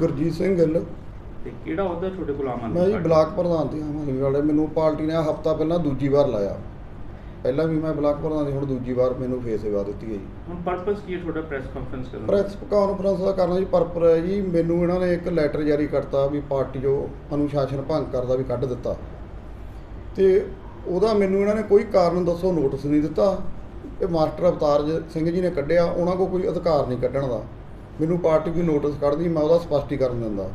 ਗੁਰਜੀਤ ਸਿੰਘ ਗਿੱਲ। ਤੇ ਕਿਹੜਾ ਅਹੁਦਾ ਤੁਹਾਡੇ ਕੋਲ ਆਮ ਆਦਮੀ ਮੈਂ ਜੀ ਪਾਰਟੀ? ਬਲਾਕ ਪ੍ਰਧਾਨ ਤੇ ਆਮ ਆਦਮੀ ਵਾਲੇ। ਮੈਨੂੰ ਪਾਰਟੀ ਨੇ ਹਫਤਾ ਪਹਿਲਾਂ ਦੂਜੀ ਵਾਰ ਲਾਇਆ। ਪਹਿਲਾਂ ਵੀ ਮੈਂ ਬਲਾਕ ਪ੍ਰਧਾਨ ਸੀ ਹੁਣ ਦੂਜੀ ਵਾਰ ਮੈਨੂੰ ਫੇਰ ਸੇਵਾ ਦਿੱਤੀ ਹੈ ਜੀ। ਹੁਣ ਪਰਪਸ ਕੀ ਹੈ ਤੁਹਾਡਾ ਪ੍ਰੈਸ ਕਾਨਫਰੰਸ ਕਰਨ ਦਾ? ਪ੍ਰੈਸ ਕਾਨਫਰੰਸ ਦਾ ਕਰਨਾ ਜੀ ਪਰਪਰ ਹੈ ਜੀ ਮੈਨੂੰ ਇਹਨਾਂ ਨੇ ਇੱਕ ਲੈਟਰ ਜਾਰੀ ਕਰਤਾ ਵੀ ਪਾਰਟੀ ਜੋ ਅਨੁਸ਼ਾਸਨ ਭੰਗ ਕਰਦਾ ਵੀ ਕੱਢ ਦਿੱਤਾ। ਤੇ ਉਹਦਾ ਮੈਨੂੰ ਇਹਨਾਂ ਨੇ ਕੋਈ ਕਾਰਨ ਦੱਸੋ ਨੋਟਿਸ ਨਹੀਂ ਦਿੱਤਾ। ਇਹ ਮਾਸਟਰ ਅਵਤਾਰ ਜ- ਸਿੰਘ ਜੀ ਨੇ ਕੱਢਿਆ ਉਹਨਾਂ ਕੋਲ ਕੋਈ ਅਧਿਕਾਰ ਨਹੀਂ ਕੱਢਣ ਦਾ। ਮੈਨੂੰ ਪਾਰਟੀ ਕੋਈ ਨੋਟਿਸ ਕੱਢਦੀ ਮੈਂ ਉਹਦਾ ਸਪਸ਼ਟੀਕਰਨ ਦਿੰਦਾ।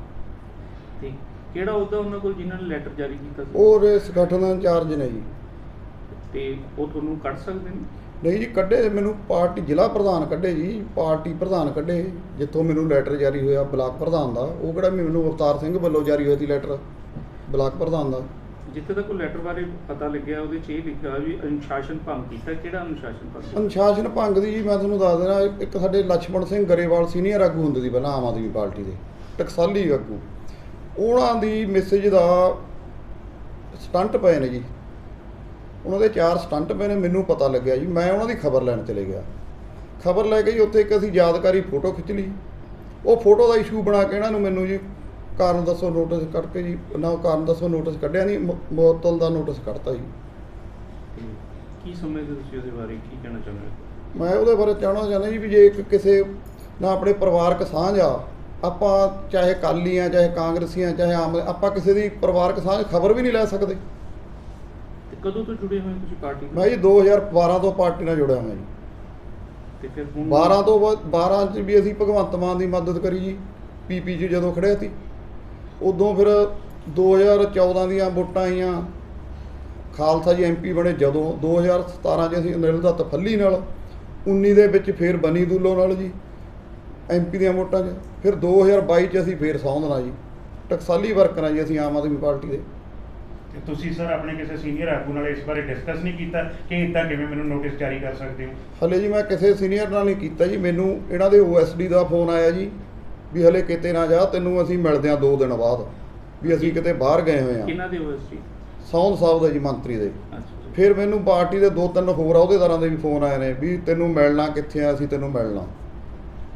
ਤੇ ਕਿਹੜਾ ਅਹੁਦਾ ਉਹਨਾਂ ਕੋਲ ਜਿਨ੍ਹਾਂ ਨੇ ਲੈਟਰ ਜਾਰੀ ਕੀਤਾ ਸੀ? ਉਹ ਰੇ ਸੰਗਠਨ ਦਾ ਇੰਚਾਰਜ ਨੇ ਜੀ। ਤੇ ਉਹ ਤੁਹਾਨੂੰ ਕੱਢ ਸਕਦੇ ਨੇ? ਨਹੀਂ ਜੀ ਕੱਢੇ ਮੈਨੂੰ ਪਾਰਟੀ ਜ਼ਿਲ੍ਹਾ ਪ੍ਰਧਾਨ ਕੱਢੇ ਜੀ ਪਾਰਟੀ ਪ੍ਰਧਾਨ ਕੱਢੇ ਜਿੱਥੋਂ ਮੈਨੂੰ ਲੈਟਰ ਜਾਰੀ ਹੋਇਆ ਬਲਾਕ ਪ੍ਰਧਾਨ ਦਾ। ਉਹ ਕਿਹੜਾ ਮੈਨੂੰ ਅਵਤਾਰ ਸਿੰਘ ਵੱਲੋਂ ਜਾਰੀ ਹੋਇਆ ਸੀ ਲੈਟਰ ਬਲਾਕ ਪ੍ਰਧਾਨ ਦਾ। ਜਿੱਥੇ ਤੱਕ ਉਹ ਲੈਟਰ ਬਾਰੇ ਪਤਾ ਲੱਗਿਆ, ਉਹਦੇ 'ਚ ਇਹ ਲਿਖਿਆ ਵੀ ਅਨੁਸ਼ਾਸਨ ਭੰਗ ਕੀਤਾ। ਕਿਹੜਾ ਅਨੁਸ਼ਾਸਨ ਭੰਗ? ਅਨੁਸ਼ਾਸਨ ਭੰਗ ਦੀ ਜੀ ਮੈਂ ਤੁਹਾਨੂੰ ਦੱਸ ਦੇਣਾ ਇੱਕ ਸਾਡੇ ਲక్ష్మణ ਸਿੰਘ ਗਰੇਵਾਲ ਸੀਨੀਅਰ ਆਗੂ ਹੁੰਦੇ ਸੀ ਪਹਿਲਾਂ ਆਮ ਆਦਮੀ ਪਾਰਟੀ ਦੇ, ਟਕਸਾਲੀ ਆਗੂ। ਉਹਨਾਂ ਦੀ ਮੈਸੇਜ ਦਾ ਸਟੰਟ ਪਏ ਨੇ ਜੀ। ਉਹਨਾਂ ਦੇ ਚਾਰ ਸਟੰਟ ਪਏ ਨੇ, ਮੈਨੂੰ ਪਤਾ ਲੱਗਿਆ ਜੀ। ਮੈਂ ਉਹਨਾਂ ਦੀ ਖਬਰ ਲੈਣ ਚਲੇ ਗਿਆ। ਖਬਰ ਲੈ ਕੇ ਜੀ, ਉੱਥੇ ਇੱਕ ਅਸੀਂ ਯਾਦਕਾਰੀ ਫੋਟੋ ਖਿੱਚ ਲਈ। ਉਹ ਫੋਟੋ ਦਾ ਇਸ਼ੂ ਬਣਾ ਕੇ ਇਹਨਾਂ ਨੂੰ ਮੈਨੂੰ ਜੀ ਕਾਰਨ ਦੱਸੋ ਨੋਟਿਸ ਕੱਢ ਕੇ ਜੀ। ਨਾ ਉਹ ਕਾਰਨ ਦੱਸੋ ਨੋਟਿਸ ਕੱਢਿਆ ਨਹੀਂ ਮੁਅੱਤਲ ਦਾ ਨੋਟਿਸ ਕੱਢਤਾ ਜੀ। ਕੀ ਸਮਝਦੇ ਤੁਸੀਂ ਉਹਦੇ ਬਾਰੇ? ਕੀ ਕਹਿਣਾ ਚਾਹੁੰਦੇ ਹੋ? ਮੈਂ ਉਹਦੇ ਬਾਰੇ ਚਾਹਣਾ ਚਾਹੁੰਦਾ ਜੀ ਵੀ ਜੇ ਇੱਕ ਕਿਸੇ ਨਾ ਆਪਣੇ ਪਰਿਵਾਰਕ ਸਾਂਝ ਆ ਆਪਾਂ ਚਾਹੇ ਕਾਲੀ ਆ ਚਾਹੇ ਕਾਂਗਰਸੀ ਆ ਚਾਹੇ ਆਮ ਆਪਾਂ ਕਿਸੇ ਦੀ ਪਰਿਵਾਰਕ ਸਾਂਝ ਖਬਰ ਵੀ ਨਹੀਂ ਲੈ ਸਕਦੇ। ਤੇ ਕਦੋਂ ਤੋਂ ਜੁੜੇ ਹੋਏ ਤੁਸੀਂ ਪਾਰਟੀ ਨਾਲ? ਮੈਂ ਜੀ 2012 ਤੋਂ ਪਾਰਟੀ ਨਾਲ ਜੁੜਿਆ ਹਾਂ ਜੀ। ਤੇ ਫਿਰ ਹੁਣ 12 ਤੋਂ ਬਾਅਦ 12 ਚ ਵੀ ਅਸੀਂ ਭਗਵੰਤ ਮਾਨ ਦੀ ਮਦਦ ਕਰੀ ਜੀ ਪੀਪੀ ਚ ਜਦੋਂ ਖੜਿਆ ਸੀ। ਉਦੋਂ ਫਿਰ 2014 ਦੀਆਂ ਵੋਟਾਂ ਆਈਆਂ। ਖਾਲਸਾ ਜੀ ਐਮਪੀ ਬਣੇ ਜਦੋਂ। 2017 ਚ ਅਸੀਂ ਅਨਿਲ ਦੱਤ ਫੱਲੀ ਨਾਲ 19 ਦੇ ਵਿੱਚ ਫੇਰ ਬਨੀ ਦੁੱਲੋ ਨਾਲ ਜੀ ਐਮਪੀ ਦੀਆਂ ਵੋਟਾਂ 'ਚ। ਫਿਰ 2022 ਚ ਅਸੀਂ ਫੇਰ ਸੌਂਦਣਾ ਜੀ। ਟਕਸਾਲੀ ਵਰਕਰਾਂ ਜੀ ਅਸੀਂ ਆਮ ਆਦਮੀ ਪਾਰਟੀ ਦੇ। ਤੇ ਤੁਸੀਂ ਸਰ ਆਪਣੇ ਕਿਸੇ ਸੀਨੀਅਰ ਆਗੂ ਨਾਲ ਇਸ ਬਾਰੇ ਡਿਸਕਸ ਨਹੀਂ ਕੀਤਾ? ਕਿ ਇਦਾਂ ਕਿਵੇਂ ਮੈਨੂੰ ਨੋਟਿਸ ਜਾਰੀ ਕਰ ਸਕਦੇ ਹੋ? ਹਲੇ ਜੀ ਮੈਂ ਕਿਸੇ ਸੀਨੀਅਰ ਨਾਲ ਨਹੀਂ ਕੀਤਾ ਜੀ। ਮੈਨੂੰ ਇਹਨਾਂ ਦੇ ਓਐਸਡੀ ਦਾ ਫੋਨ ਆਇਆ ਜੀ। ਵੀ ਹਲੇ ਕਿਤੇ ਨਾ ਜਾ ਤੈਨੂੰ ਅਸੀਂ ਮਿਲਦੇ ਹਾਂ 2 ਦਿਨ ਬਾਅਦ। ਵੀ ਅਸੀਂ ਕਿਤੇ ਬਾਹਰ ਗਏ ਹੋਏ ਹਾਂ। ਕਿਹਨਾਂ ਦੇ ਓਐਸਟੀ ਸੌਂਦ ਸਾਹਿਬ ਦਾ ਜੀ ਮੰਤਰੀ ਦੇ। ਫਿਰ ਮੈਨੂੰ ਪਾਰਟੀ ਦੇ ਦੋ ਤਿੰਨ ਹੋਰ ਅਹੁਦੇਦਾਰਾਂ ਦੇ ਵੀ ਫੋਨ ਆਏ ਨੇ ਵੀ ਤੈਨੂੰ ਮਿਲਣਾ ਕਿੱਥੇ ਆ ਅਸੀਂ ਤੈਨੂੰ ਮਿਲਣਾ।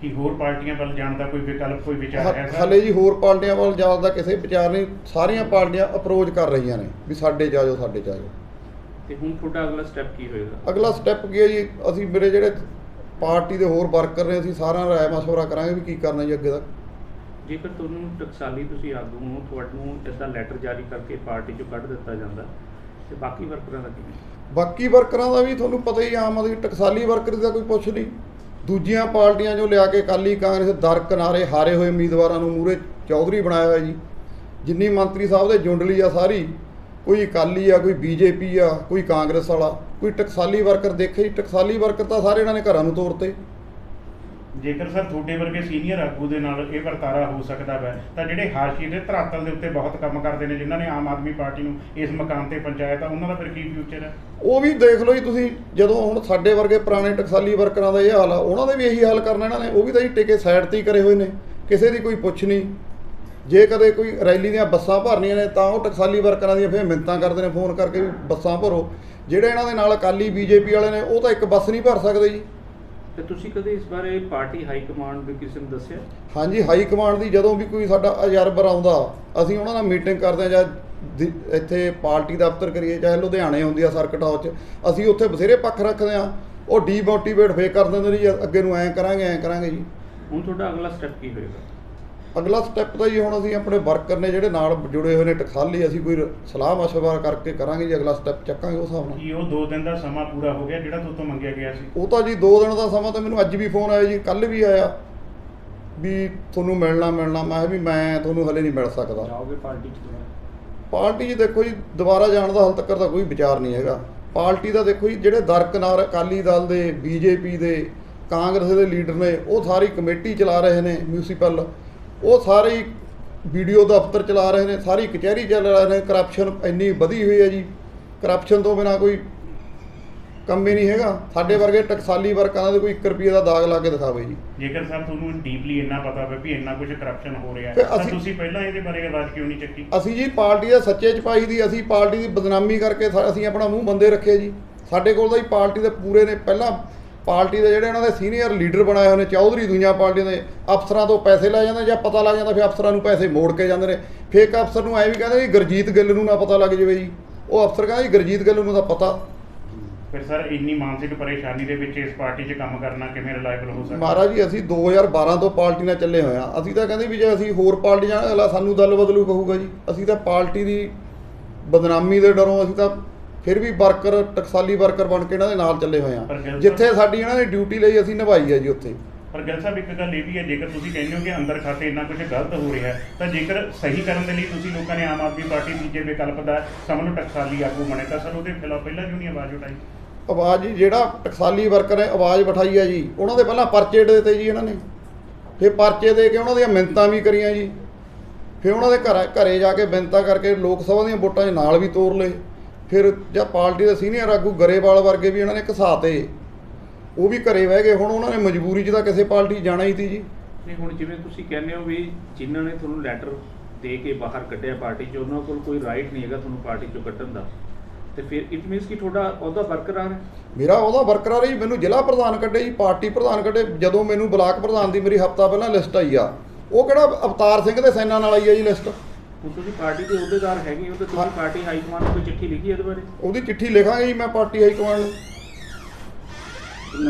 ਕਿ ਹੋਰ ਪਾਰਟੀਆਂ ਵੱਲ ਜਾਣ ਦਾ ਕੋਈ ਵਿਕਲਪ ਕੋਈ ਵਿਚਾਰ ਹੈ ਹ- ਸਰ ਹਲੇ ਜੀ ਹੋਰ ਪਾਰਟੀਆਂ ਵੱਲ ਜਾਣ ਦਾ ਕਿਸੇ ਵਿਚਾਰ ਨਹੀਂ ਸਾਰੀਆਂ ਪਾਰਟੀਆਂ ਅਪਰੋਚ ਕਰ ਰਹੀਆਂ ਨੇ ਵੀ ਸਾਡੇ ਜਾਜੋ ਸਾਡੇ ਜਾਜੋ ਤੇ ਹੁਣ ਤੁਹਾਡਾ ਅਗਲਾ ਸਟੈਪ ਕੀ ਹੋਏਗਾ? ਅਗਲਾ ਸਟੈਪ ਕੀ ਹੈ ਜੀ ਅਸੀਂ ਮੇਰੇ ਜਿਹੜੇ ਪਾਰਟੀ ਦੇ ਹੋਰ ਵਰਕਰ ਨੇ ਅਸੀਂ ਸਾਰਿਆਂ ਰਾਏ ਮਸ਼ਵਰਾ ਕਰਾਂਗੇ ਵੀ ਕੀ ਕਰਨਾ ਜੀ ਅੱਗੇ ਦਾ। ਜੇਕਰ ਤੁਹਾਨੂੰ ਟਕਸਾਲੀ ਤੁਸੀਂ ਆਗੂ ਹੋ ਤੁਹਾਨੂੰ ਇਸਦਾ ਲੈਟਰ ਜਾਰੀ ਕਰਕੇ ਪਾਰਟੀ ਚੋਂ ਕੱਢ ਦਿੱਤਾ ਜਾਂਦਾ। ਤੇ ਬਾਕੀ ਵਰਕਰਾਂ ਦਾ ਕੀ? ਬਾਕੀ ਵਰਕਰਾਂ ਦਾ ਵੀ ਤੁਹਾਨੂੰ ਪਤਾ ਹੀ ਆਮ ਆਦਮੀ ਟਕਸਾਲੀ ਵਰਕਰ ਦਾ ਕੋਈ ਪੁੱਛ ਨਹੀਂ। ਦੂਜੀਆਂ ਪਾਰਟੀਆਂ ਜੋ ਲਿਆ ਕੇ ਕਾਲੀ ਕਾਂਗਰਸ ਦਰ ਕਿਨਾਰੇ ਹਾਰੇ ਹੋਏ ਉਮੀਦਵਾਰਾਂ ਨੂੰ ਮੂਰੇ ਚੌਧਰੀ ਬਣਾਇਆ ਹੋਇਆ ਜੀ। ਜਿੰਨੀ ਮੰਤਰੀ ਸਾਹਿਬ ਦੇ ਜੁੰਡਲੀ ਆ ਸਾਰੀ ਕੋਈ ਅਕਾਲੀ ਆ ਕੋਈ ਬੀਜੇਪੀ ਆ ਕੋਈ ਕਾਂਗਰਸ ਵਾਲਾ। ਕੋਈ ਟਕਸਾਲੀ ਵਰਕਰ ਦੇਖੇ ਜੀ ਟਕਸਾਲੀ ਵਰਕਰ ਤਾਂ ਸਾਰੇ ਇਹਨਾਂ ਨੇ ਘਰਾਂ ਨੂੰ ਤੋਰਤੇ। ਜੇਕਰ ਸਰ ਤੁਹਾਡੇ ਵਰਗੇ ਸੀਨੀਅਰ ਆਗੂ ਦੇ ਨਾਲ ਇਹ ਵਰਤਾਰਾ ਹੋ ਸਕਦਾ ਹੈ ਤਾਂ ਜਿਹੜੇ ਹਾਸ਼ੀਏ ਦੇ ਧਰਾਤਲ ਦੇ ਉੱਤੇ ਬਹੁਤ ਕੰਮ ਕਰਦੇ ਨੇ ਜਿਨ੍ਹਾਂ ਨੇ ਆਮ ਆਦਮੀ ਪਾਰਟੀ ਨੂੰ ਇਸ ਮਕਾਮ ਤੇ ਪਹੁੰਚਾਇਆ ਤਾਂ ਉਹਨਾਂ ਦਾ ਫਿਰ ਕੀ ਫਿਊਚਰ ਹੈ? ਉਹ ਵੀ ਦੇਖ ਲਓ ਜੀ ਤੁਸੀਂ ਜਦੋਂ ਹੁਣ ਸਾਡੇ ਵਰਗੇ ਪੁਰਾਣੇ ਟਕਸਾਲੀ ਵਰਕਰਾਂ ਦਾ ਇਹ ਹਾਲ ਆ ਉਹਨਾਂ ਦਾ ਵੀ ਇਹੀ ਹਾਲ ਕਰਨਾ ਇਹਨਾਂ ਨੇ ਉਹ ਵੀ ਤਾਂ ਜੀ ਟਿਕੇ ਸਾਈਡ ਤੇ ਹੀ ਕਰੇ ਹੋਏ ਨੇ ਕਿਸੇ ਦੀ ਕੋਈ ਪੁੱਛ ਨਹੀਂ। ਜੇ ਕਦੇ ਕੋਈ ਰੈਲੀ ਦੀਆਂ ਬੱਸਾਂ ਭਰਨੀਆਂ ਨੇ ਤਾਂ ਉਹ ਟਕਸਾਲੀ ਵਰਕਰਾਂ ਦੀਆਂ ਫਿਰ ਮਿੰਤਾਂ ਕਰਦੇ ਨੇ ਫੋਨ ਕਰਕੇ ਵੀ ਬੱਸਾਂ ਭਰੋ। ਜਿਹੜੇ ਇਹਨਾਂ ਦੇ ਨਾਲ ਅਕਾਲੀ ਬੀਜੇਪੀ ਵਾਲੇ ਨੇ ਉਹ ਤਾਂ ਇੱਕ ਬੱਸ ਨਹੀਂ ਭਰ ਸਕਦੇ ਜੀ। ਤੇ ਤੁਸੀਂ ਕਦੇ ਇਸ ਬਾਰੇ ਪਾਰਟੀ ਹਾਈ ਕਮਾਂਡ ਦੇ ਕਿਸੇ ਨੂੰ ਦੱਸਿਆ? ਹਾਂਜੀ ਹਾਈ ਕਮਾਂਡ ਦੀ ਜਦੋਂ ਵੀ ਕੋਈ ਸਾਡਾ ਅਜਰਬਰ ਆਉਂਦਾ ਅਸੀਂ ਉਹਨਾਂ ਨਾਲ ਮੀਟਿੰਗ ਕਰਦੇ ਹਾਂ ਜਾਂ ਦਿ- ਇੱਥੇ ਪਾਰਟੀ ਦਫ਼ਤਰ ਕਰੀਏ ਚਾਹੇ ਲੁਧਿਆਣੇ ਹੁੰਦੀ ਆ ਸਰਕਟ ਹਾਊਸ 'ਚ ਅਸੀਂ ਉੱਥੇ ਬਥੇਰੇ ਪੱਖ ਰੱਖਦੇ ਆ ਉਹ ਡੀਮੋਟੀਵੇਟ ਫੇਰ ਕਰ ਦਿੰਦੇ ਨੇ ਜੀ ਅੱਗੇ ਨੂੰ ਐਂ ਕਰਾਂਗੇ ਐਂ ਕਰਾਂਗੇ ਜੀ। ਹੁਣ ਤੁਹਾਡਾ ਅਗਲਾ ਸਟੈਪ ਕੀ ਹੋਏਗਾ? ਅਗਲਾ ਸਟੈਪ ਤਾਂ ਜੀ ਹੁਣ ਅਸੀਂ ਆਪਣੇ ਵਰਕਰ ਨੇ ਜਿਹੜੇ ਨਾਲ ਜੁੜੇ ਹੋਏ ਨੇ ਟਕਸਾਲੀ ਅਸੀਂ ਕੋਈ ਸਲਾਹ ਮਸ਼ਵਰਾ ਕਰਕੇ ਕਰਾਂਗੇ ਜੀ ਅਗਲਾ ਸਟੈਪ ਚੱਕਾਂਗੇ ਉਸ ਹਿਸਾਬ ਨਾਲ। ਕੀ ਉਹ 2 ਦਿਨ ਦਾ ਸਮਾਂ ਪੂਰਾ ਹੋ ਗਿਆ ਜਿਹੜਾ ਤੋਂ ਮੰਗਿਆ ਗਿਆ ਸੀ। ਉਹ ਤਾਂ ਜੀ 2 ਦਿਨ ਦਾ ਸਮਾਂ ਤਾਂ ਮੈਨੂੰ ਅੱਜ ਵੀ ਫੋਨ ਆਇਆ ਜੀ ਕੱਲ ਵੀ ਆਇਆ। ਵੀ ਤੁਹਾਨੂੰ ਮਿਲਣਾ ਮਿਲਣਾ ਮੈਂ ਕਿਹਾ ਵੀ ਮੈਂ ਤੁਹਾਨੂੰ ਹਲੇ ਨਹੀਂ ਮਿਲ ਸਕਦਾ। ਜਾਓਗੇ ਪਾਰਟੀ ਚ ਪਾਰਟੀ 'ਚ ਦੇਖੋ ਜੀ ਦੁਬਾਰਾ ਜਾਣ ਦਾ ਹਾਲ ਤੱਕ ਦਾ ਕੋਈ ਵਿਚਾਰ ਨਹੀਂ ਹੈਗਾ। ਪਾਰਟੀ ਦਾ ਦੇਖੋ ਜੀ ਜਿਹੜੇ ਦਰਕਨਾਰ ਅਕਾਲੀ ਦਲ ਦੇ ਬੀਜੇਪੀ ਦੇ ਕਾਂਗਰਸ ਦੇ ਲੀਡਰ ਨੇ ਉਹ ਸਾਰੀ ਕਮੇਟੀ ਚਲਾ ਰਹੇ ਨੇ ਮਿਊਨਿਸਪਲ ਉਹ ਸਾਰੇ ਵੀਡੀਓ ਦਫ਼ਤਰ ਚਲਾ ਰਹੇ ਨੇ ਸਾਰੀ ਕਚਹਿਰੀ ਚੱਲ ਰਹੇ ਨੇ ਕਰਪਸ਼ਨ ਇੰਨੀ ਵਧੀ ਹੋਈ ਹੈ ਜੀ। ਕਰਪਸ਼ਨ ਤੋਂ ਬਿਨਾ ਕੋਈ ਕੰਮ ਹੀ ਨਹੀਂ ਹੈਗਾ। ਸਾਡੇ ਵਰਗੇ ਟਕਸਾਲੀ ਵਰਕਰਾਂ ਦੇ ਕੋਈ 1 ਰੁਪਏ ਦਾ ਦਾਗ ਲਾ ਕੇ ਦਿਖਾਵੇ ਜੀ। ਜੇਕਰ ਸਰ ਤੁਹਾਨੂੰ ਡੀਪਲੀ ਇੰਨਾ ਪਤਾ ਹੋਵੇ ਵੀ ਇੰਨਾ ਕੁਝ ਕਰਪਸ਼ਨ ਹੋ ਰਿਹਾ ਹੈ ਤਾਂ ਤੁਸੀਂ ਪਹਿਲਾਂ ਇਹਦੇ ਬਾਰੇ ਆਵਾਜ਼ ਕਿਉਂ ਨਹੀਂ ਚੱਕੀ? ਅਸੀਂ ਜੀ ਪਾਰਟੀ ਦੇ ਸੱਚੇ ਚਪਾਈ ਦੀ ਅਸੀਂ ਪਾਰਟੀ ਦੀ ਬਦਨਾਮੀ ਕਰਕੇ ਅਸੀਂ ਆਪਣਾ ਮੂੰਹ ਬੰਦੇ ਰੱਖੇ ਜੀ। ਸਾਡੇ ਕੋਲ ਤਾਂ ਹੀ ਪਾਰਟੀ ਦੇ ਪੂਰੇ ਨੇ ਪਹਿਲਾਂ ਪਾਰਟੀ ਦੇ ਜਿਹੜੇ ਉਹਨਾਂ ਦੇ ਸੀਨੀਅਰ ਲੀਡਰ ਬਣਾਏ ਹੋਏ ਨੇ ਚੌਧਰੀ ਦੁਨੀਆ ਪਾਰਟੀ ਦੇ ਅਫਸਰਾਂ ਤੋਂ ਪੈਸੇ ਲੈ ਜਾਂਦੇ ਜਾਂ ਪਤਾ ਲੱਗ ਜਾਂਦਾ ਫਿਰ ਅਫਸਰਾਂ ਨੂੰ ਪੈਸੇ ਮੋੜ ਕੇ ਜਾਂਦੇ ਨੇ। ਫੇਕ ਅਫਸਰ ਨੂੰ ਐ ਵੀ ਕਹਿੰਦੇ ਜੀ ਗੁਰਜੀਤ ਗਿੱਲ ਨੂੰ ਨਾ ਪਤਾ ਲੱਗ ਜਾਵੇ ਜੀ। ਉਹ ਅਫਸਰ ਕਹਿੰਦਾ ਜੀ ਗੁਰਜੀਤ ਗਿੱਲ ਨੂੰ ਤਾਂ ਪਤਾ। ਫਿਰ ਸਰ ਇੰਨੀ ਮਾਨਸਿਕ ਪਰੇਸ਼ਾਨੀ ਦੇ ਵਿੱਚ ਇਸ ਪਾਰਟੀ 'ਚ ਕੰਮ ਕਰਨਾ ਕਿਵੇਂ ਰਿਲਾਇਬਲ ਹੋ ਸਕਦਾ? ਮਹਾਰਾਜ ਜੀ ਅਸੀਂ 2012 ਤੋਂ ਪਾਰਟੀ ਨਾਲ ਚੱਲੇ ਹੋਏ ਆ ਅਸੀਂ ਤਾਂ ਕਹਿੰਦੇ ਵੀ ਜੇ ਅਸੀਂ ਹੋਰ ਪਾਰਟੀ ਜਾਣਾ ਅਗਲਾ ਸਾਨੂੰ ਦਲ ਬਦਲੂ ਕਹੂਗਾ ਜੀ। ਅਸੀਂ ਤਾਂ ਪਾਰਟੀ ਦੀ ਬਦਨਾਮੀ ਦੇ ਡਰੋਂ ਅਸੀਂ ਤਾਂ ਫਿਰ ਵੀ ਵਰਕਰ ਟਕਸਾਲੀ ਵਰਕਰ ਬਣ ਕੇ ਇਹਨਾਂ ਦੇ ਨਾਲ ਚੱਲੇ ਹੋਏ ਆ। ਜਿੱਥੇ ਸਾਡੀ ਇਹਨਾਂ ਨੇ ਡਿਊਟੀ ਲਈ ਅਸੀਂ ਨਿਭਾਈ ਹੈ ਜੀ ਉੱਥੇ। ਪਰ ਗਿੱਲ ਸਾਹਿਬ ਇੱਕ ਗੱਲ ਇਹ ਵੀ ਹੈ ਜੇਕਰ ਤੁਸੀਂ ਕਹਿੰਦੇ ਹੋ ਕਿ ਅੰਦਰ ਖਾਤੇ ਇੰਨਾ ਕੁਝ ਗਲਤ ਹੋ ਰਿਹਾ ਤਾਂ ਜੇਕਰ ਸਹੀ ਕਰਨ ਦੇ ਲਈ ਤੁਸੀਂ ਲੋਕਾਂ ਨੇ ਆਮ ਆਦਮੀ ਪਾਰਟੀ ਤੀਜੇ ਵਿਕਲਪ ਦਾ ਸਭ ਨੂੰ ਟਕਸਾਲੀ ਆਗੂ ਬਣੇ ਤਾਂ ਸਰ ਉਹਦੇ ਖਿਲਾਫ ਪਹਿਲਾਂ ਕਿਉਂ ਨਹੀਂ ਆਵਾਜ਼ ਉਠਾਈ? ਆਵਾਜ਼ ਜੀ ਜਿਹੜਾ ਟਕਸਾਲੀ ਵਰਕਰ ਹੈ ਆਵਾਜ਼ ਬਿਠਾਈ ਹੈ ਜੀ। ਉਹਨਾਂ ਦੇ ਪਹਿਲਾਂ ਪਰਚੇ ਦੇ ਦਿੱਤੇ ਜੀ ਇਹਨਾਂ ਨੇ। ਫਿਰ ਪਰਚੇ ਦੇ ਕੇ ਉਹਨਾਂ ਦੀਆਂ ਮਿੰਨਤਾਂ ਵੀ ਕਰੀਆਂ ਜੀ। ਫਿਰ ਉਹਨਾਂ ਦੇ ਘਰ ਘਰੇ ਜਾ ਕੇ ਮਿੰਨਤਾਂ ਕਰਕੇ ਲੋਕ ਸਭਾ ਦੀਆਂ ਵੋਟਾਂ 'ਚ ਨਾਲ ਵੀ ਤੋਰ ਲਏ। ਫਿਰ ਜਾਂ ਪਾਰਟੀ ਦੇ ਸੀਨੀਅਰ ਆਗੂ ਗਰੇਵਾਲ ਵਰਗੇ ਵੀ ਇਹਨਾਂ ਨੇ ਘਸਾਤੇ। ਉਹ ਵੀ ਘਰੇ ਬਹਿ ਗਏ ਹੁਣ ਉਹਨਾਂ ਨੇ ਮਜਬੂਰੀ 'ਚ ਤਾਂ ਕਿਸੇ ਪਾਰਟੀ ਜਾਣਾ ਹੀ ਸੀ ਜੀ। ਨਹੀਂ ਹੁਣ ਜਿਵੇਂ ਤੁਸੀਂ ਕਹਿੰਦੇ ਹੋ ਵੀ ਜਿਨ੍ਹਾਂ ਨੇ ਤੁਹਾਨੂੰ ਲੈਟਰ ਦੇ ਕੇ ਬਾਹਰ ਕੱਢਿਆ ਪਾਰਟੀ 'ਚੋਂ ਉਹਨਾਂ ਕੋਲ ਕੋਈ ਰਾਈਟ ਨਹੀਂ ਹੈਗਾ ਤੁਹਾਨੂੰ ਪਾਰਟੀ 'ਚੋਂ ਕੱਢਣ ਦਾ। ਤੇ ਫਿਰ ਇਟ ਮੀਨਸ ਕਿ ਤੁਹਾਡਾ ਅਹੁਦਾ ਬਰਕਰਾਰ ਹੈ? ਮੇਰਾ ਉਹਦਾ ਵਰਕਰਾਂ ਹੀ ਮੈਨੂੰ ਜ਼ਿਲ੍ਹਾ ਪ੍ਰਧਾਨ ਕੱਢੇ ਜੀ ਪਾਰਟੀ ਪ੍ਰਧਾਨ ਕੱਢੇ ਜਦੋਂ ਮੈਨੂੰ ਬਲਾਕ ਪ੍ਰਧਾਨ ਦੀ ਮੇਰੀ ਹਫਤਾ ਪਹਿਲਾਂ ਲਿਸਟ ਆਈ ਆ। ਉਹ ਕਿਹੜਾ ਅਵਤਾਰ ਸਿੰਘ ਦੇ ਸੈਨਾ ਨਾਲ ਆਈ ਆ ਜੀ ਲਿਸਟ ਹੁਣ ਤੁਸੀਂ ਪਾਰਟੀ ਦੇ ਅਹੁਦੇਦਾਰ ਹੈਗੇ ਹੋ ਤੇ ਤੁਸੀਂ ਪਾਰਟੀ ਹਾਈ ਕਮਾਂਡ ਨੂੰ ਕੋਈ ਚਿੱਠੀ ਲਿਖੀ ਇਹਦੇ ਬਾਰੇ? ਉਹਦੀ ਚਿੱਠੀ ਲਿਖਾਂਗੇ ਜੀ ਮੈਂ ਪਾਰਟੀ ਹਾਈ ਕਮਾਂਡ ਨੂੰ।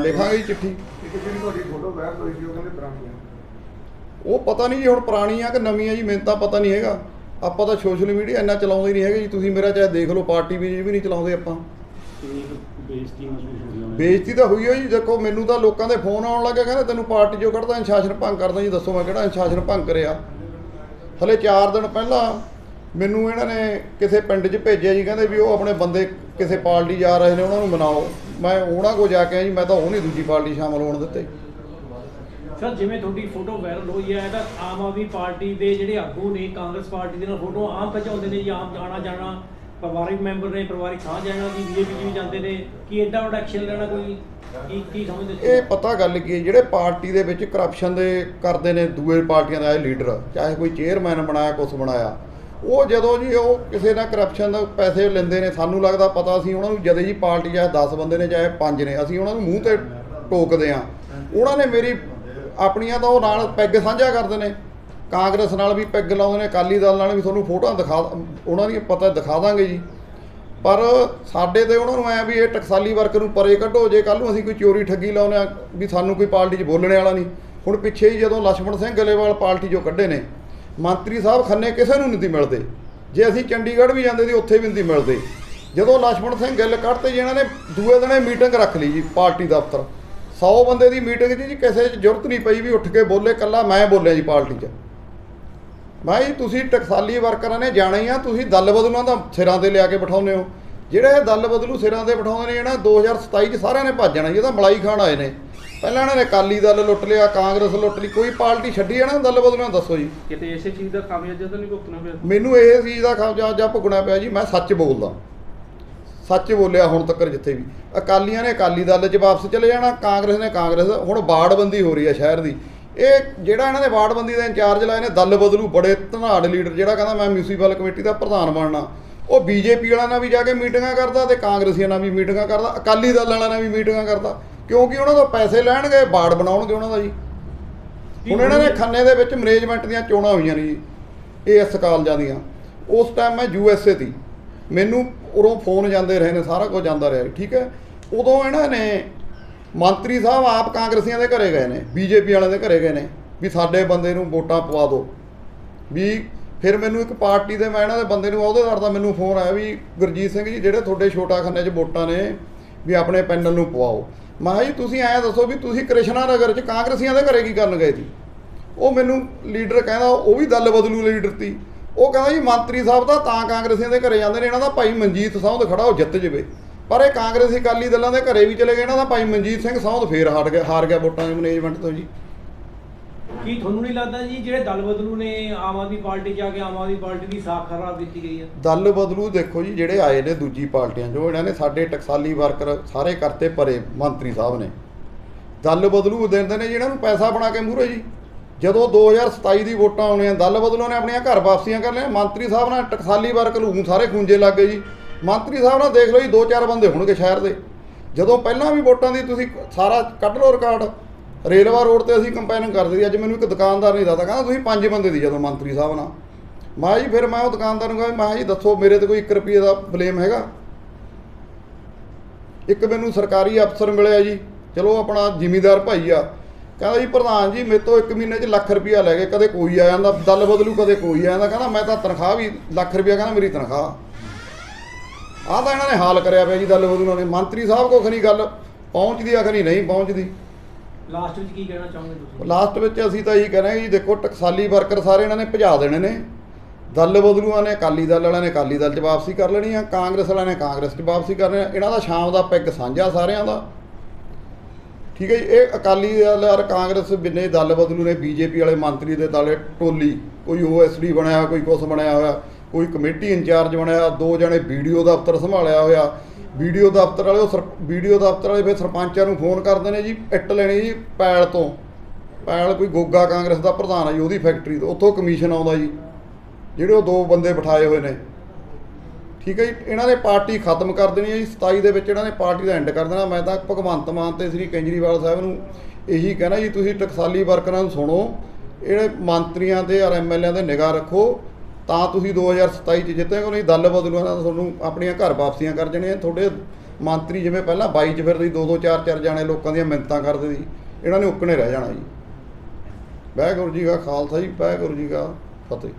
ਲਿਖਾਂਗੇ ਜੀ ਚਿੱਠੀ। ਇੱਕ ਜਿਹੜੀ ਤੁਹਾਡੀ ਫੋਟੋ ਵਾਇਰਲ ਹੋਈ ਸੀ ਉਹ ਕਹਿੰਦੇ ਪੁਰਾਣੀ ਹੈ ਉਹ ਪਤਾ ਨਹੀਂ ਜੀ ਹੁਣ ਪੁਰਾਣੀ ਆ ਕਿ ਨਵੀਂ ਆ ਜੀ ਮੈਨੂੰ ਤਾਂ ਪਤਾ ਨਹੀਂ ਹੈਗਾ। ਆਪਾਂ ਤਾਂ ਸੋਸ਼ਲ ਮੀਡੀਆ ਇੰਨਾ ਚਲਾਉਂਦੇ ਨਹੀਂ ਹੈਗੇ ਜੀ। ਤੁਸੀਂ ਮੇਰਾ ਚਾਹੇ ਦੇਖ ਲਓ ਪਾਰਟੀ ਵੀ ਵੀ ਨਹੀਂ ਚਲਾਉਂਦੇ ਆਪਾਂ। ਬੇਇੱਜ਼ਤੀ ਤਾਂ ਹੋਈ ਹੋਈ ਦੇਖੋ ਮੈਨੂੰ ਤਾਂ ਲੋਕਾਂ ਦੇ ਫੋਨ ਆਉਣ ਲੱਗੇ ਕਹਿੰਦੇ ਤੈਨੂੰ ਪਾਰਟੀ ਚੋਂ ਕੱਢਦਾ ਅਨੁਸ਼ਾਸਨ ਭੰਗ ਕਰਦਾ ਜੀ ਦੱਸੋ ਮੈਂ ਕਿਹੜਾ ਅਨੁਸ਼ਾਸਨ ਭੰਗ ਕਰਿਆ। ਹਲੇ 4 ਦਿਨ ਪਹਿਲਾਂ ਮੈਨੂੰ ਇਹਨਾਂ ਨੇ ਕਿਸੇ ਪਿੰਡ 'ਚ ਭੇਜਿਆ ਜੀ, ਕਹਿੰਦੇ ਵੀ ਉਹ ਆਪਣੇ ਬੰਦੇ ਕਿਸੇ ਪਾਰਟੀ ਜਾ ਰਹੇ ਨੇ, ਉਹਨਾਂ ਨੂੰ ਮਨਾਓ। ਮੈਂ ਉਹਨਾਂ ਕੋਲ ਜਾ ਕੇ ਜੀ, ਮੈਂ ਤਾਂ ਉਹ ਨਹੀਂ ਦੂਜੀ ਪਾਰਟੀ ਸ਼ਾਮਲ ਹੋਣ ਦਿੱਤੇ। ਸਰ, ਜਿਵੇਂ ਤੁਹਾਡੀ ਫੋਟੋ ਵਾਇਰਲ ਹੋਈ ਹੈ ਤਾਂ ਆਮ ਆਦਮੀ ਪਾਰਟੀ ਦੇ ਜਿਹੜੇ ਆਗੂ ਨੇ, ਕਾਂਗਰਸ ਪਾਰਟੀ ਦੇ ਨਾਲ ਫੋਟੋ ਆਮ ਖਿਚਾਉਂਦੇ ਨੇ ਜੀ, ਆਮ ਆਣਾ ਜਾਣਾ ਪਰਿਵਾਰਿਕ ਮੈਂਬਰ ਨੇ, ਪਰਿਵਾਰਿਕ ਸਾਂਝ ਜਾਣਾ ਦੀ ਬੀਜੇਪੀ ਜੀ ਵੀ ਜਾਂਦੇ ਨੇ, ਕੀ ਐਡਾ ਵੱਡਾ ਐਕਸ਼ਨ ਲੈਣਾ ਕੋਈ? ਕੀ ਕੀ ਸਮਝਦੇ ਇਹ ਪਤਾ ਗੱਲ ਕੀ ਹੈ, ਜਿਹੜੇ ਪਾਰਟੀ ਦੇ ਵਿੱਚ ਕਰਪਸ਼ਨ ਦੇ ਕਰਦੇ ਨੇ, ਦੂਏ ਪਾਰਟੀਆਂ ਦਾ ਇਹ ਲੀਡਰ ਚਾਹੇ ਕੋਈ ਚੇਅਰਮੈਨ ਬਣਾਇਆ, ਕੁਛ ਬਣਾਇਆ, ਉਹ ਜਦੋਂ ਜੀ ਉਹ ਕਿਸੇ ਨਾਲ ਕਰਪਸ਼ਨ ਦਾ ਪੈਸੇ ਲੈਂਦੇ ਨੇ, ਸਾਨੂੰ ਲੱਗਦਾ ਪਤਾ ਸੀ ਉਹਨਾਂ ਨੂੰ ਜਦੇ ਜੀ ਪਾਰਟੀ ਚਾਹੇ 10 ਬੰਦੇ ਨੇ, ਚਾਹੇ 5 ਨੇ, ਅਸੀਂ ਉਹਨਾਂ ਨੂੰ ਮੂੰਹ ਤੇ ਟੋਕਦੇ ਆ ਉਹਨਾਂ ਨੇ ਮੇਰੀ ਆਪਣੀਆਂ ਤਾਂ ਉਹ ਨਾਲ ਪੈਗ ਸਾਂਝਾ ਕਰਦੇ ਨੇ। ਕਾਂਗਰਸ ਨਾਲ ਵੀ ਪੈਗ ਲਾਉਂਦੇ ਨੇ, ਅਕਾਲੀ ਦਲ ਨਾਲ ਵੀ ਤੁਹਾਨੂੰ ਫੋਟੋਆਂ ਦਿਖਾ, ਉਹਨਾਂ ਦੀਆਂ ਪਤਾ ਦਿਖਾ ਦਾਂਗੇ ਜੀ। ਪਰ ਸਾਡੇ ਤੇ ਉਹਨਾਂ ਨੂੰ ਐ ਵੀ ਇਹ ਟਕਸਾਲੀ ਵਰਕ ਨੂੰ ਪਰੇ ਕੱਢੋ, ਜੇ ਕੱਲ ਨੂੰ ਅਸੀਂ ਕੋਈ ਚੋਰੀ ਠੱਗੀ ਲਾਉਂਦੇ ਆ ਵੀ ਸਾਨੂੰ ਕੋਈ ਪਾਰਟੀ 'ਚ ਬੋਲਣੇ ਵਾਲਾ ਨਹੀਂ। ਹੁਣ ਪਿੱਛੇ ਹੀ ਜਦੋਂ ਲਛਮਣ ਸਿੰਘ ਗਲੇਵਾਲ ਪਾਰਟੀ 'ਚੋਂ ਕੱਢੇ ਨੇ, ਮੰਤਰੀ ਸਾਹਿਬ ਖੰਨੇ ਕਿਸੇ ਨੂੰ ਨਹੀਂ ਮਿਲਦੇ। ਜੇ ਅਸੀਂ ਚੰਡੀਗੜ੍ਹ ਵੀ ਜਾਂਦੇ ਸੀ, ਉੱਥੇ ਵੀ ਨਹੀਂ ਮਿਲਦੇ। ਜਦੋਂ ਲਛਮਣ ਸਿੰਘ ਗਿੱਲ ਕੱਢਤੇ ਜੀ, ਇਹਨਾਂ ਨੇ ਦੂਏ ਦਿਨੇ ਮੀਟਿੰਗ ਰੱਖ ਲਈ ਜੀ, ਪਾਰਟੀ ਦਫ਼ਤਰ। 100 ਬੰਦੇ ਦੀ ਮੀਟਿੰਗ 'ਚ ਜੀ, ਕਿਸੇ 'ਚ ਜ਼ਰੂਰਤ ਨਹੀਂ ਪਈ ਵੀ ਉੱਠ ਕੇ ਬੋਲੇ ਕੱਲਾ ਮੈਂ ਬੋਲਿਆ ਜੀ ਪਾਰਟੀ 'ਚ। ਭਾਈ ਤੁਸੀਂ ਟਕਸਾਲੀ ਵਰਕਰਾਂ ਨੇ ਜਾਣਾ ਹੀ ਆ ਤੁਸੀਂ ਦਲ ਬਦਲੂਆਂ ਦਾ ਸਿਰਾਂ ਤੇ ਲਿਆ ਕੇ ਬਿਠਾਉਂਦੇ ਹੋ। ਜਿਹੜੇ ਇਹ ਦਲ ਬਦਲੂ ਸਿਰਾਂ ਤੇ ਬਿਠਾਉਂਦੇ ਨੇ ਇਹਨਾਂ 2027 ਚ ਸਾਰਿਆਂ ਨੇ ਭੱਜ ਜਾਣਾ ਜੀ ਇਹ ਤਾਂ ਮਲਾਈ ਖਾਣ ਆਏ ਨੇ। ਪਹਿਲਾਂ ਇਹਨਾਂ ਨੇ ਅਕਾਲੀ ਦਲ ਲੁੱਟ ਲਿਆ ਕਾਂਗਰਸ ਲੁੱਟ ਲਈ ਕੋਈ ਪਾਰਟੀ ਛੱਡੀ ਆ ਨਾ ਦਲ ਬਦਲੂਆਂ ਦੱਸੋ ਜੀ। ਕਿਤੇ ਇਸੇ ਚੀਜ਼ ਦਾ ਖਾਮਿਆਜਾ ਤਾਂ ਨਹੀਂ ਭੁਗਤਣਾ ਪਿਆ ਮੈਨੂੰ ਇਹ ਚੀਜ਼ ਦਾ ਖਮਜਾ ਜਾਂ ਭੁਗਣਾ ਪਿਆ ਜੀ ਮੈਂ ਸੱਚ ਬੋਲਦਾ। ਸੱਚ ਬੋਲਿਆ ਹੁਣ ਤੱਕ ਜਿੱਥੇ ਵੀ। ਅਕਾਲੀਆਂ ਨੇ ਅਕਾਲੀ ਦਲ 'ਚ ਵਾਪਸ ਚਲੇ ਜਾਣਾ ਕਾਂਗਰਸ ਨੇ ਕਾਂਗਰਸ ਹੁਣ ਬਾੜਬੰਦੀ ਹੋ ਰਹੀ ਹੈ ਸ਼ਹਿਰ ਦੀ। ਇਹ ਜਿਹੜਾ ਇਹਨਾਂ ਦੇ ਵਾਰਡਬੰਦੀ ਦਾ ਇੰਚਾਰਜ ਲਾਏ ਨੇ ਦਲ ਬਦਲੂ ਬੜੇ ਧਨਾੜ ਲੀਡਰ ਜਿਹੜਾ ਕਹਿੰਦਾ ਮੈਂ ਮਿਊਨਿਸਪਲ ਕਮੇਟੀ ਦਾ ਪ੍ਰਧਾਨ ਬਣਨਾ। ਉਹ ਬੀਜੇਪੀ ਵਾਲਿਆਂ ਨਾਲ ਵੀ ਜਾ ਕੇ ਮੀਟਿੰਗਾਂ ਕਰਦਾ ਤੇ ਕਾਂਗਰਸੀਆਂ ਨਾਲ ਵੀ ਮੀਟਿੰਗਾਂ ਕਰਦਾ ਅਕਾਲੀ ਦਲ ਵਾਲਿਆਂ ਨਾਲ ਵੀ ਮੀਟਿੰਗਾਂ ਕਰਦਾ। ਕਿਉਂਕਿ ਉਹਨਾਂ ਤੋਂ ਪੈਸੇ ਲੈਣਗੇ ਬਾੜ ਬਣਾਉਣਗੇ ਉਹਨਾਂ ਦਾ ਜੀ। ਹੁਣ ਇਹਨਾਂ ਨੇ ਖੰਨੇ ਦੇ ਵਿੱਚ ਮੈਨੇਜਮੈਂਟ ਦੀਆਂ ਚੋਣਾਂ ਹੋਈਆਂ ਨੇ ਜੀ ਏਐਸ ਕਾਲਜਾਂ ਦੀਆਂ। ਉਸ ਟਾਈਮ ਮੈਂ ਯੂਐਸਏ ਤੀ। ਮੈਨੂੰ ਉਰੋਂ ਫੋਨ ਜਾਂਦੇ ਰਹੇ ਨੇ ਸਾਰਾ ਕੁਝ ਜਾਂਦਾ ਰਿਹਾ ਠੀਕ ਹੈ? ਉਦੋਂ ਇਹਨਾਂ ਨੇ ਮੰਤਰੀ ਸਾਹਿਬ ਆਪ ਕਾਂਗਰਸੀਆਂ ਦੇ ਘਰੇ ਗਏ ਨੇ, ਬੀਜੇਪੀ ਵਾਲਿਆਂ ਦੇ ਘਰੇ ਗਏ ਨੇ, ਵੀ ਸਾਡੇ ਬੰਦੇ ਨੂੰ ਵੋਟਾਂ ਪਵਾ ਦਿਓ। ਵੀ ਫਿਰ ਮੈਨੂੰ ਇੱਕ ਪਾਰਟੀ ਦੇ ਮੈਂ ਇਹਨਾਂ ਦੇ ਬੰਦੇ ਨੂੰ ਅਹੁਦੇਦਾਰ ਦਾ ਮੈਨੂੰ ਫੋਨ ਆਇਆ ਵੀ ਗੁਰਜੀਤ ਸਿੰਘ ਜੀ, ਜਿਹੜੇ ਤੁਹਾਡੇ ਛੋਟਾ ਖੰਨੇ 'ਚ ਵੋਟਾਂ ਨੇ, ਵੀ ਆਪਣੇ ਪੈਨਲ ਨੂੰ ਪਵਾਓ। ਮੈਂ ਕਿਹਾ ਜੀ, ਤੁਸੀਂ ਐਂ ਦੱਸੋ ਵੀ ਤੁਸੀਂ ਕ੍ਰਿਸ਼ਨਾ ਨਗਰ 'ਚ ਕਾਂਗਰਸੀਆਂ ਦੇ ਘਰੇ ਕੀ ਕਰਨ ਗਏ ਸੀ? ਉਹ ਮੈਨੂੰ ਲੀਡਰ ਕਹਿੰਦਾ, ਉਹ ਵੀ ਦਲ ਬਦਲੂ ਲੀਡਰ ਸੀ। ਉਹ ਕਹਿੰਦਾ ਜੀ, ਮੰਤਰੀ ਸਾਹਿਬ ਤਾਂ ਤਾਂ ਕਾਂਗਰਸੀਆਂ ਦੇ ਘਰੇ ਜਾਂਦੇ ਨੇ, ਇਹਨਾਂ ਦਾ ਭਾਈ ਮਨਜੀਤ ਸੌਂਦ ਖੜਾ, ਉਹ ਜਿੱਤ ਜਵੇ। ਪਰ ਇਹ ਕਾਂਗਰਸੀ ਅਕਾਲੀ ਦਲਾਂ ਦੇ ਘਰੇ ਵੀ ਚਲੇ ਗਏ ਇਹਨਾਂ ਦਾ ਭਾਈ ਮਨਜੀਤ ਸਿੰਘ ਸੌਂਦ ਫੇਰ ਹਾਰ ਗਿਆ ਹਾਰ ਗਿਆ ਵੋਟਾਂ ਦੇ ਮੈਨੇਜਮੈਂਟ ਤੋਂ ਜੀ। ਕੀ ਤੁਹਾਨੂੰ ਨਹੀਂ ਲੱਗਦਾ ਜੀ ਜਿਹੜੇ ਦਲ ਬਦਲੂ ਨੇ ਆਮ ਆਦਮੀ ਪਾਰਟੀ ਆ ਕੇ ਆਮ ਆਦਮੀ ਪਾਰਟੀ ਦੀ ਸਾਖ ਖਰਾਬ ਕੀਤੀ ਗਈ ਹੈ ਦਲ ਬਦਲੂ ਦੇਖੋ ਜੀ ਜਿਹੜੇ ਆਏ ਨੇ ਦੂਜੀ ਪਾਰਟੀਆਂ ਜੋ ਇਹਨਾਂ ਨੇ ਸਾਡੇ ਟਕਸਾਲੀ ਵਰਕਰ ਸਾਰੇ ਕਰਤੇ ਪਰੇ ਮੰਤਰੀ ਸਾਹਿਬ ਨੇ। ਦਲ ਬਦਲੂ ਦਿੰਦੇ ਨੇ ਜਿਹਨਾਂ ਨੂੰ ਪੈਸਾ ਬਣਾ ਕੇ ਮੂਹਰੇ ਜੀ। ਜਦੋਂ 2027 ਦੀ ਵੋਟਾਂ ਆਉਣੀਆਂ ਦਲ ਬਦਲੂ ਨੇ ਆਪਣੀਆਂ ਘਰ ਵਾਪਸੀਆਂ ਕਰ ਲਿਆ ਮੰਤਰੀ ਸਾਹਿਬ ਨਾਲ ਟਕਸਾਲੀ ਵਰਕਰ ਨੂੰ ਸਾਰੇ ਖੁੰਝੇ ਲੱਗ ਗਏ ਜੀ। ਮੰਤਰੀ ਸਾਹਿਬ ਨਾਲ ਦੇਖ ਲਓ ਜੀ, ਦੋ ਚਾਰ ਬੰਦੇ ਹੋਣਗੇ ਸ਼ਹਿਰ ਦੇ। ਜਦੋਂ ਪਹਿਲਾਂ ਵੀ ਵੋਟਾਂ ਦੀ ਤੁਸੀਂ ਸਾਰਾ ਕੱਢ ਲਓ ਰਿਕਾਰਡ, ਰੇਲਵਾ ਰੋਡ ਤੇ ਅਸੀਂ ਕੰਪੇਨਿੰਗ ਕਰਦੇ ਸੀ, ਅੱਜ ਮੈਨੂੰ ਇੱਕ ਦੁਕਾਨਦਾਰ ਨਹੀਂ ਦੱਸਦਾ ਕਹਿੰਦਾ ਤੁਸੀਂ ਪੰਜ ਬੰਦੇ ਦੀ ਜਦੋਂ ਮੰਤਰੀ ਸਾਹਿਬ ਨਾਲ। ਮੈਂ ਜੀ ਫਿਰ ਮੈਂ ਉਹ ਦੁਕਾਨਦਾਰ ਨੂੰ ਕਿਹਾ ਮੈਂ ਜੀ ਦੱਸੋ, ਮੇਰੇ ਤੇ ਕੋਈ 1 ਰੁਪਏ ਦਾ ਬਲੇਮ ਹੈਗਾ। ਇੱਕ ਮੈਨੂੰ ਸਰਕਾਰੀ ਅਫਸਰ ਮਿਲਿਆ ਜੀ, ਚਲੋ ਆਪਣਾ ਜ਼ਿਮੀਦਾਰ ਭਾਈ ਆ। ਕਹਿੰਦਾ ਜੀ, ਪ੍ਰਧਾਨ ਜੀ, ਮੇਰੇ ਤੋਂ ਇੱਕ ਮਹੀਨੇ 'ਚ ਲੱਖ ਰੁਪਇਆ ਲੈ ਗਏ ਕਦੇ ਕੋਈ ਆ ਜਾਂਦਾ, ਦਲ ਬਦਲੂ, ਕਦੇ ਕੋਈ ਆ ਜਾਂਦਾ। ਕਹਿੰਦਾ, ਮੈਂ ਤਾਂ ਤਨਖਾਹ ਵੀ ਲੱਖ ਰੁਪਇਆ ਕਹਿੰਦਾ ਮੇਰੀ ਤਨਖਾਹ। ਆਹ ਤਾਂ ਇਹਨਾਂ ਨੇ ਹਾਲ ਕਰਿਆ ਪਿਆ ਜੀ ਦਲ ਬਦਲੂ ਨੇ। ਮੰਤਰੀ ਸਾਹਿਬ ਕੋ ਖਣੀ ਗੱਲ ਪਹੁੰਚਦੀ ਆ ਖਣੀ ਨਹੀਂ ਪਹੁੰਚਦੀ। ਲਾਸਟ ਵਿੱਚ ਕੀ ਕਹਿਣਾ ਚਾਹੋਗੇ ਤੁਸੀਂ? ਲਾਸਟ ਵਿੱਚ ਅਸੀਂ ਤਾਂ ਇਹੀ ਕਹਿੰਦੇ ਜੀ ਦੇਖੋ ਟਕਸਾਲੀ ਵਰਕਰ ਸਾਰੇ ਇਹਨਾਂ ਨੇ ਭਜਾ ਦੇਣੇ ਨੇ। ਦਲ ਬਦਲੂਆਂ ਨੇ ਅਕਾਲੀ ਦਲ ਵਾਲਿਆਂ ਨੇ ਅਕਾਲੀ ਦਲ 'ਚ ਵਾਪਸੀ ਕਰ ਲੈਣੀ ਆ ਕਾਂਗਰਸ ਵਾਲਿਆਂ ਨੇ ਕਾਂਗਰਸ 'ਚ ਵਾਪਸੀ ਕਰਨੀ ਆ। ਇਹਨਾਂ ਦਾ ਸ਼ਾਮ ਦਾ ਪੈਗ ਸਾਂਝਾ ਸਾਰਿਆਂ ਦਾ। ਠੀਕ ਹੈ ਜੀ ਇਹ ਅਕਾਲੀ ਦਲ ਔਰ ਕਾਂਗਰਸ ਬਿਨੇ ਦਲ ਬਦਲੂ ਨੇ ਬੀਜੇਪੀ ਵਾਲੇ ਮੰਤਰੀ ਦੇ ਦਲੇ ਟੋਲੀ ਕੋਈ ਓਐਸਡੀ ਬਣਿਆ ਕੋਈ ਕੁਛ ਬਣਿਆ ਹੋਇਆ। ਕੋਈ ਕਮੇਟੀ ਇੰਚਾਰਜ ਬਣਿਆ, ਦੋ ਜਣੇ ਵੀਡੀਓ ਦਫ਼ਤਰ ਸੰਭਾਲਿਆ ਹੋਇਆ। ਵੀਡੀਓ ਦਫ਼ਤਰ ਵਾਲੇ ਉਹ ਵੀਡੀਓ ਦਫ਼ਤਰ ਵਾਲੇ ਫਿਰ ਸਰਪੰਚਾਂ ਨੂੰ ਫੋਨ ਕਰਦੇ ਨੇ ਜੀ, ਇੱਟ ਲੈਣੀ ਜੀ ਪੈਲ ਤੋਂ। ਪੈਲ ਕੋਈ ਗੋਗਾ ਕਾਂਗਰਸ ਦਾ ਪ੍ਰਧਾਨ ਹੈ ਜੀ, ਉਹਦੀ ਫੈਕਟਰੀ ਤੋਂ, ਉੱਥੋਂ ਕਮਿਸ਼ਨ ਆਉਂਦਾ ਜੀ, ਜਿਹੜੇ ਉਹ ਦੋ ਬੰਦੇ ਬਿਠਾਏ ਹੋਏ ਨੇ। ਠੀਕ ਹੈ ਜੀ, ਇਹਨਾਂ ਨੇ ਪਾਰਟੀ ਖਤਮ ਕਰ ਦੇਣੀ ਹੈ ਜੀ 27 ਦੇ ਵਿੱਚ ਇਹਨਾਂ ਨੇ ਪਾਰਟੀ ਦਾ ਐਂਡ ਕਰ ਦੇਣਾ। ਮੈਂ ਤਾਂ ਭਗਵੰਤ ਮਾਨ ਤੇ ਸ੍ਰੀ ਕੇਜਰੀਵਾਲ ਸਾਹਿਬ ਨੂੰ ਇਹੀ ਕਹਿਣਾ ਜੀ, ਤੁਸੀਂ ਟਕਸਾਲੀ ਵਰਕਰਾਂ ਨੂੰ ਸੁਣੋ, ਜਿਹੜੇ ਮੰਤਰੀਆਂ ਤੇ ਔਰ ਐਮਐਲਏਆਂ ਦੇ ਨਿਗਾਹ ਰੱਖੋ ਤਾਂ ਤੁਸੀਂ 2027 ਚ ਜਿੱਤੇਗੇ ਨਹੀਂ, ਦਲ ਬਦਲੂਆਂ ਤਾਂ ਤੁਹਾਨੂੰ ਆਪਣੀਆਂ ਘਰ ਵਾਪਸੀਆਂ ਕਰ ਜਾਣੀਆਂ। ਤੁਹਾਡੇ ਮੰਤਰੀ ਜਿਵੇਂ ਪਹਿਲਾਂ 22 ਚ ਫਿਰਦੇ ਦੋ ਦੋ ਚਾਰ ਚਾਰ ਜਾਣੇ ਲੋਕਾਂ ਦੀਆਂ ਮਿੰਨਤਾਂ ਕਰਦੇ ਸੀ, ਇਹਨਾਂ ਨੇ ਉੱਕਣੇ ਰਹਿ ਜਾਣਾ ਜੀ। ਵਾਹਿਗੁਰੂ ਜੀ ਕਾ ਖਾਲਸਾ ਜੀ, ਵਾਹਿਗੁਰੂ ਜੀ ਕਾ ਫਤਿਹ।